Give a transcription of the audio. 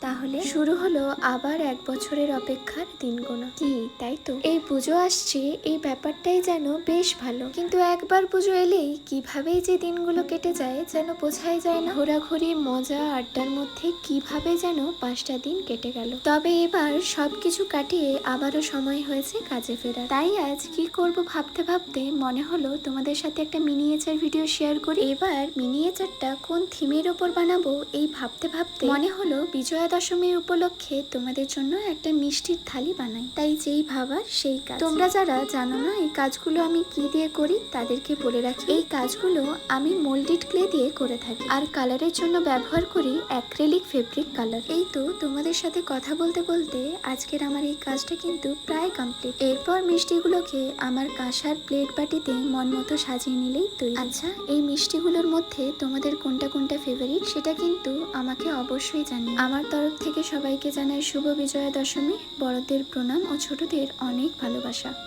তাহলে? শুরু হলো আবার এক বছরের অপেক্ষার দিন গোনা কি তাই তো? এই পুজো আসছে এই ব্যাপারটাই যেন বেশ ভালো। কিন্তু একবার পুজো এলেই কিভাবেই যে দিনগুলো কেটে যায় যেন বোঝাই যায় না। ঘোরাঘুরি মজা আড্ডার মধ্যে কীভাবে যেন পাঁচটা দিন কেটে গেল। তবে এবার সবকিছু কাটিয়ে আবারও সময় হয়েছে কাজে ফেরার। তাই আজ কি করব ভাবতে ভাবতে মনে হলো তোমাদের সাথে একটা মিনিয়েচার ভিডিও শেয়ার করি। এবার মিনিয়েচারটা কোন থিমের ওপর বানাবো এই ভাবতে ভাবতে মনে হলো বিজয়া দশমীর উপলক্ষে তোমাদের জন্য একটা মিষ্টির থালি বানাই। তাই যেই ভাবার সেই কাজ। তোমরা যারা জানো না এই কাজগুলো আমি কি দিয়ে করি, তাদেরকে বলে রাখি। এই কাজগুলো আমি মোল্ডেড ক্লে দিয়ে করে থাকি। আর কালারের জন্য ব্যবহার করি অ্যাক্রেলিক ফেব্রিক কালার। এই তো তোমাদের সাথে কথা বলতে বলতে আজকের আমার এই কাজটা কিন্তু প্রায় কমপ্লিট। এরপর মিষ্টিগুলোকে আমার কাঁসার প্লেট বাটিতে মন মতো সাজিয়ে নিলেই তৈরি। আচ্ছা এই মিষ্টিগুলোর মধ্যে তোমাদের কোনটা কোনটা ফেভারিট সেটা কিন্তু আমাকে অবশ্যই জানিও। আমার তরফ থেকে সবাইকে জানাই শুভ বিজয়া দশমী। বড়দের প্রণাম ও ছোটদের অনেক ভালোবাসা।